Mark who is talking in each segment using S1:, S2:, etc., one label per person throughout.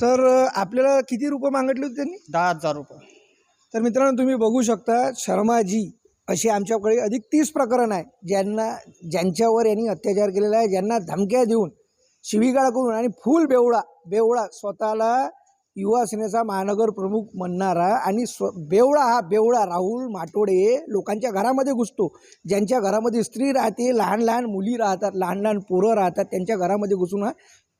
S1: तर आपल्याला किती रुपये मागितले होते त्यांनी?
S2: दहा हजार रुपये.
S1: तर मित्रांनो तुम्ही बघू शकता शर्माजी असे आमच्याकडे अधिक तीस प्रकरण आहे ज्यांना ज्यांच्यावर यांनी अत्याचार केलेला आहे ज्यांना धमक्या देऊन शिवीगाळ करून आणि फुल बेवडा बेवडा स्वतःला युवा सेनेचा महानगर प्रमुख म्हणणारा आणि स्व बेवडा हा बेवडा राहुल माटोडे लोकांच्या घरामध्ये घुसतो. ज्यांच्या घरामध्ये स्त्री राहते लहान लहान मुली राहतात लहान लहान पोरं राहतात त्यांच्या घरामध्ये घुसून हा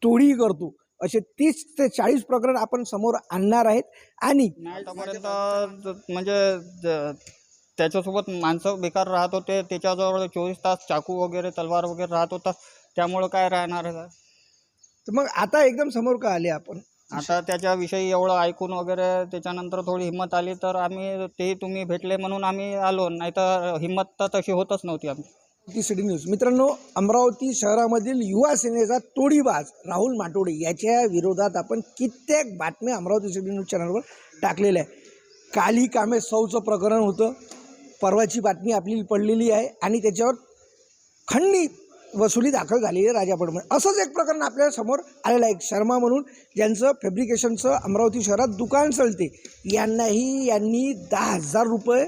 S1: तोडी करतो. असे तीस ते चाळीस प्रकरण आपण समोर आणणार आहेत. आणि
S2: आतापर्यंत म्हणजे ज- त्याच्यासोबत माणसं बेकार राहत होते. त्याच्याजवळ चोवीस तास चाकू वगैरे तलवार वगैरे राहत होता. त्यामुळं काय राहणार आहे?
S1: तर मग आता एकदम समोर का आले आपण?
S2: आता त्याच्याविषयी एवढं ऐकून वगैरे त्याच्यानंतर थोडी हिंमत आली तर आम्ही तेही तुम्ही भेटले म्हणून आम्ही आलो. नाही तर हिंमत तर तशी होतच नव्हती आमची.
S1: ती सिडी न्यूज मित्रांनो अमरावती शहरामधील युवा सेनेचा तोडीबाज राहुल माटोडे याच्या विरोधात आपण कित्येक बातम्या अमरावती सिटी न्यूज चॅनलवर टाकलेल्या आहे काली कामे सौचं प्रकरण होतं. परवाची बातमी आपली पडलेली आहे आणि त्याच्यावर खंडी वसुली दाखल झालेली आहे राजापडमध्ये असंच एक प्रकरण आपल्यासमोर आलेलं आहे. शर्मा म्हणून ज्यांचं फॅब्रिकेशनचं अमरावती शहरात दुकान चालते यांनाही यांनी दहा हजार रुपये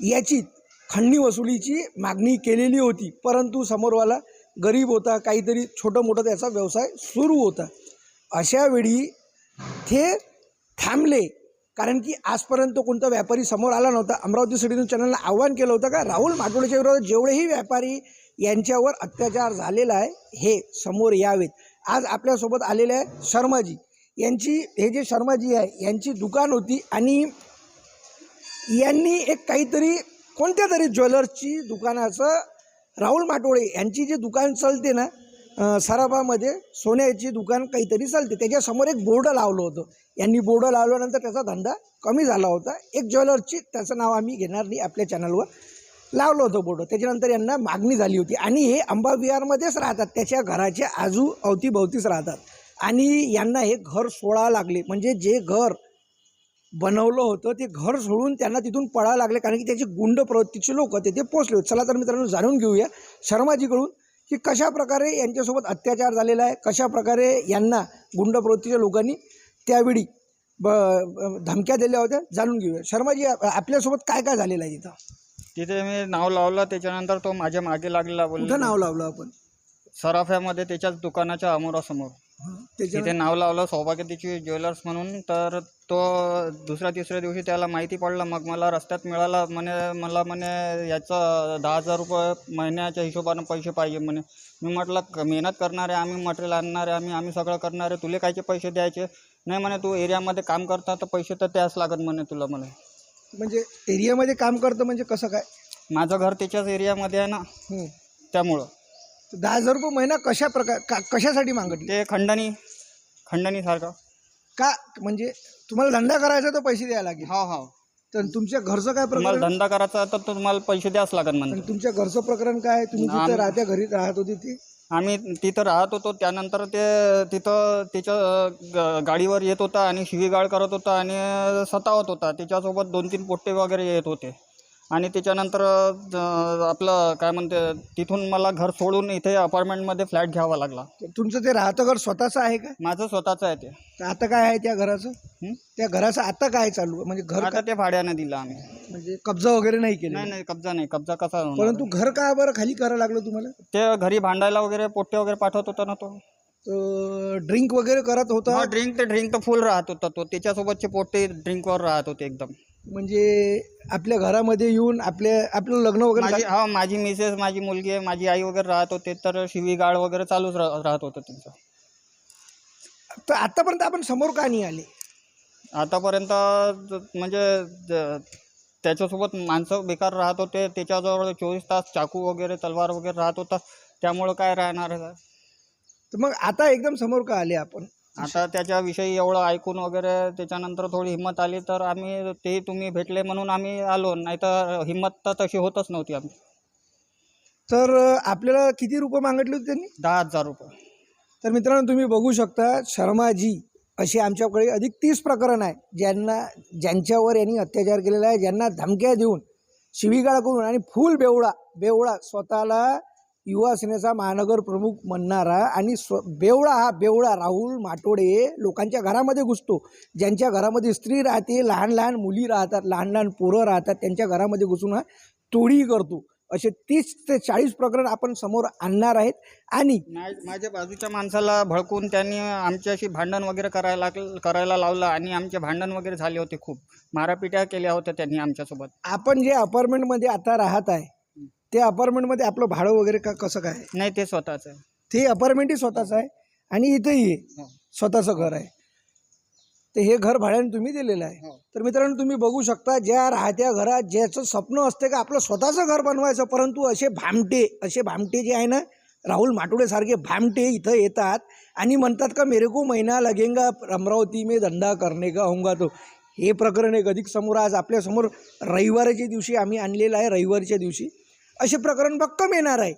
S1: याची खंडणी वसुलीची मागणी केलेली होती. परंतु समोरवाला गरीब होता. काहीतरी छोटं मोठं त्याचा व्यवसाय सुरू होता. अशावेळी ते थांबले. कारण की आजपर्यंत कोणता व्यापारी समोर आला नव्हता. अमरावती सिटी चॅनलला आव्हान केलं होतं का राहुल माटोळेच्या विरोधात जेवढेही व्यापारी यांच्यावर अत्याचार झालेला आहे हे समोर यावेत. आज आपल्यासोबत आलेले आहे शर्माजी. यांची हे जे शर्माजी आहे यांची दुकान होती आणि यांनी एक काहीतरी कोणत्या तरी ज्वेलर्सची दुकानाचं राहुल माटोळे यांची जी दुकान चालते ना सराफामध्ये सोन्याची दुकान काहीतरी चालते. त्याच्यासमोर एक बोर्ड लावलं होतं. यांनी बोर्ड लावल्यानंतर त्याचा धंदा कमी झाला होता. एक ज्वेलर्सची त्याचं नाव आम्ही घेणार नाही आपल्या चॅनलवर लावलं होतं बोर्ड. त्याच्यानंतर यांना मागणी झाली होती. आणि हे अंबाविहारमध्येच राहतात. त्याच्या घराच्या आजू अवतीभवतीच राहतात. आणि यांना हे घर सोळा लागले. म्हणजे जे घर बनवलं होतं ते घर सोडून त्यांना तिथून पळावं लागले. कारण की त्याचे गुंड प्रवृत्तीचे लोक तिथे पोचले होते. चला तर मित्रांनो जाणून घेऊया शर्माजीकडून की कशा प्रकारे यांच्यासोबत अत्याचार झालेला आहे कशा प्रकारे यांना गुंड प्रवृत्तीच्या लोकांनी त्यावेळी ब धमक्या दिल्या होत्या जाणून घेऊया. शर्माजी आप- आपल्यासोबत काय काय झालेलं आहे तिथं?
S2: तिथे मी नाव लावलं त्याच्यानंतर तो माझ्या मागे लागलेला बोल
S1: कुठं नाव लावलं आपण?
S2: सराफ्यामध्ये त्याच्याच दुकानाच्या अमोरासमोर तिथे नाव लावलं सौभाग्यतेची ज्वेलर्स म्हणून तर तो दुसऱ्या तिसऱ्या दिवशी त्याला माहिती पडलं. मग मला रस्त्यात मिळाला म्हणे मला म्हणे याचं दहा हजार रुपये महिन्याच्या हिशोबानं पैसे पाहिजे म्हणे. मी म्हटलं क- मेहनत करणारे आम्ही मटेरियल आणणारे आम्ही आम्ही सगळं करणारे तुले कायचे पैसे द्यायचे? नाही म्हणे तू एरियामध्ये काम करता तर पैसे तर द्यास लागत म्हणे तुला म्हणे.
S1: म्हणजे एरियामध्ये काम करतं म्हणजे कसं काय?
S2: माझं घर त्याच्याच एरियामध्ये आहे ना. त्यामुळं.
S1: दहा हजार रुपये महिना कशा प्रकार का कशासाठी मागितले?
S2: ते खंडणी खंडणीसारखं
S1: का म्हणजे तुम्हाला धंदा करायचा तर पैसे द्यायला लागेल.
S2: हो हो
S1: तर तुमच्या घरचं काय
S2: तुम्हाला
S1: प्रकरण?
S2: धंदा करायचा तर तुम्हाला पैसे द्यास लागत
S1: आणि
S2: म्हणते
S1: तुमच्या घरचं प्रकरण काय? तुम्ही जिथे राहत्या घरी राहत होते ते?
S2: आम्ही तिथं राहत होतो त्यानंतर ते तिथं त्याच्या ग- गाडीवर येत होता आणि शिवीगाळ करत होता आणि सतावत होता. त्याच्यासोबत दोन तीन पोट्टे वगैरे येत होते. आणि त्याच्यानंतर आपलं काय म्हणते तिथून मला घर सोडून इथे अपार्टमेंटमध्ये फ्लॅट घ्यावा लागला.
S1: तुमचं ते राहतं घर स्वतःचं आहे का?
S2: माझं स्वतःचं आहे ते.
S1: तर आता काय आहे त्या घराचं?
S2: हं?
S1: त्या घराचं आता काय चालू आहे? म्हणजे घर
S2: आता
S1: का
S2: ते भाड्यानं दिलं आम्ही.
S1: म्हणजे कब्जा वगैरे नाही केला
S2: नाही नाही कब्जा नाही. कब्जा कसा होणार?
S1: परंतु घर का बरं खाली करायला लागलं तुम्हाला?
S2: ते घरी भांडायला वगैरे पोट्टे वगैरे पाठवत होता ना तो.
S1: ड्रिंक वगैरे करत होता?
S2: ड्रिंक ते ड्रिंक तर फुल राहत होता तो. त्याच्यासोबतचे पोट्टे ड्रिंकवर राहत होते एकदम.
S1: म्हणजे आपल्या घरामध्ये येऊन आपल्या आपलं लग्न वगैरे
S2: माझी हा माझी मिसेस माझी मुलगी आहे माझी आई वगैरे राहत होते तर शिवीगाळ वगैरे चालूच रा- राहत होतं त्यांचं.
S1: तर आतापर्यंत आपण समोर का नाही आले
S2: आतापर्यंत ज- म्हणजे ज- त्याच्यासोबत माणसं बेकार राहत होते त्याच्याजवळ चोवीस तास चाकू वगैरे तलवार वगैरे राहत होता त्यामुळं काय राहणार आहे?
S1: तर मग आता एकदम समोर का आले आपण
S2: आता त्याच्याविषयी एवढं ऐकून वगैरे त्याच्यानंतर थोडी हिंमत आली तर आम्ही तेही तुम्ही भेटले म्हणून आम्ही आलो. नाही तर हिंमत तर तशी होतच नव्हती आमची.
S1: तर आपल्याला किती रुपये मागितले होते त्यांनी?
S2: दहा हजार रुपये.
S1: तर मित्रांनो तुम्ही बघू शकता शर्माजी असे आमच्याकडे अधिक तीस प्रकरण आहे ज्यांना ज्यांच्यावर यांनी अत्याचार केलेला आहे ज्यांना धमक्या देऊन शिवीगाळ करून आणि फुल बेवडा बेवडा स्वतःला युवा सेनेचा महानगर प्रमुख म्हणणारा आणि स्व बेवळा हा बेवळा राहुल माटोडे लोकांच्या घरामध्ये घुसतो. ज्यांच्या घरामध्ये स्त्री राहते लहान लहान मुली राहतात लहान लहान पोरं राहतात त्यांच्या घरामध्ये घुसून हा तोडी करतो. असे तीस ते चाळीस प्रकरण आपण समोर आणणार आहेत आणि
S2: माझ्या बाजूच्या माणसाला भडकून त्यांनी आमच्याशी भांडण वगैरे करायला लाग- करायला लावलं आणि आमचे भांडण वगैरे झाले होते खूप. मारापिट्या केल्या होत्या त्यांनी आमच्यासोबत.
S1: आपण जे अपार्टमेंटमध्ये आता राहत आहे त्या अपार्टमेंटमध्ये आपलं भाडं वगैरे का कसं काय?
S2: नाही ते स्वतःच आहे.
S1: ते अपार्टमेंटही स्वतःचं आहे आणि इथंही
S2: हो.
S1: स्वतःचं घर आहे. तर हे घर भाड्याने तुम्ही दिलेलं आहे.
S2: हो.
S1: तर मित्रांनो तुम्ही बघू शकता ज्या राहत्या घरात ज्याचं स्वप्न असते का आपलं स्वतःचं घर बनवायचं परंतु असे भामटे असे भामटे जे आहे ना राहुल माटोडेसारखे भामटे इथं येतात आणि म्हणतात का मेरे को महिना लगेंगा अमरावती में धंदा करणे का होऊंगा तो. हे प्रकरण एक अधिक समोर आज आपल्यासमोर रविवारच्या दिवशी आम्ही आणलेलं आहे रविवारच्या दिवशी. असे प्रकरण भक्कम येणार आहे.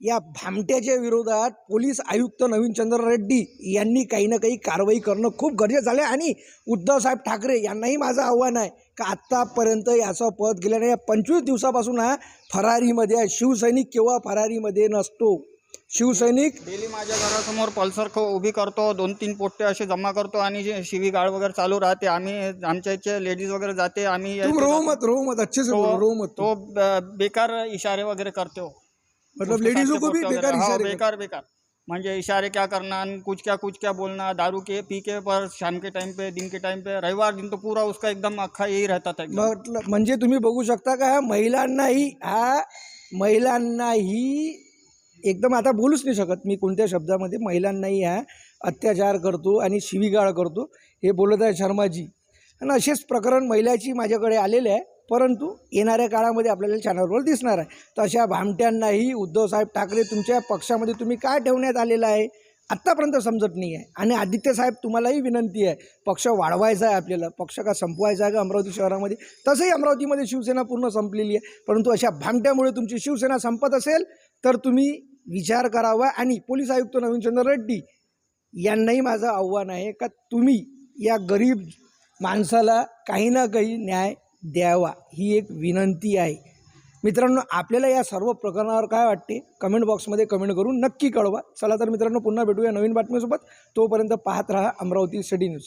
S1: या भामट्याच्या विरोधात पोलीस आयुक्त नवीन चंद्र रेड्डी यांनी काही ना काही कारवाई करणं खूप गरजेचं झालं आहे आणि उद्धवसाहेब ठाकरे यांनाही माझं आव्हान आहे का आत्तापर्यंत याचं पद गेल्याने या पंचवीस दिवसापासून हा फरारीमध्ये आहे शिवसैनिक केव्हा फरारीमध्ये नसतो. शिवसैनिक?
S2: डेली माझ्या घरासमोर पल्सर ख उभी करतो दोन तीन पोट्टे असे जमा करतो आणि जे शिवी गाळ वगैरे चालू राहते आम्ही आमच्या इथे लेडीज वगैरे जाते आम्ही
S1: तुम
S2: इथे
S1: रो
S2: जातो.
S1: मत रो मत अच्छे से बोलो रो मत
S2: तो ब- बेकार इशारे वगैरे करते. हो
S1: मतलब लेडीजों को भी बेकार
S2: हाँ,
S1: इशारे
S2: बेकार बेकार. म्हणजे इशारे क्या करना कुछ क्या कुछ क्या बोलना दारू के पी के पर शाम के टाइम पे दिन के टाइम पे रविवार दिन तो पूरा उसका एकदम अख्खा यही रहता था एकदम.
S1: मतलब म्हणजे तुम्ही बघू शकता का ह्या महिलांनाही हा महिलांनाही एकदम आता बोलूच नाही शकत. मी कोणत्या शब्दामध्ये महिलांनाही ह्या अत्याचार करतो आणि शिवीगाळ करतो हे बोलत आहे शर्माजी. आणि असेच प्रकरण महिलाची माझ्याकडे आलेले आहे परंतु येणाऱ्या काळामध्ये आपल्याला चॅनलवर दिसणार आहे. तर अशा भामट्यांनाही उद्धवसाहेब ठाकरे तुमच्या पक्षामध्ये तुम्ही काय ठेवण्यात आलेलं आहे? आत्तापर्यंत समजत नाही आहे. आणि आदित्य साहेब तुम्हालाही विनंती आहे पक्ष वाढवायचा आहे आपल्याला. पक्ष का संपवायचा आहे का अमरावती शहरामध्ये? तसंही अमरावतीमध्ये शिवसेना पूर्ण संपलेली आहे. परंतु अशा भामट्यामुळे तुमची शिवसेना संपत असेल तर तुम्ही विचार करावा आणि पोलीस आयुक्त नवीनचंद्र रेड्डी यांनाही माझं आव्हान आहे का तुम्ही या गरीब माणसाला काही ना काही न्याय द्यावा ही एक विनंती आहे. मित्रांनो आपल्याला या सर्व प्रकरणावर काय वाटते? कमेंट बॉक्समध्ये कमेंट करून नक्की कळवा. चला तर मित्रांनो पुन्हा भेटूया नवीन बातमीसोबत. तोपर्यंत पाहत राहा अमरावती सिटी न्यूज.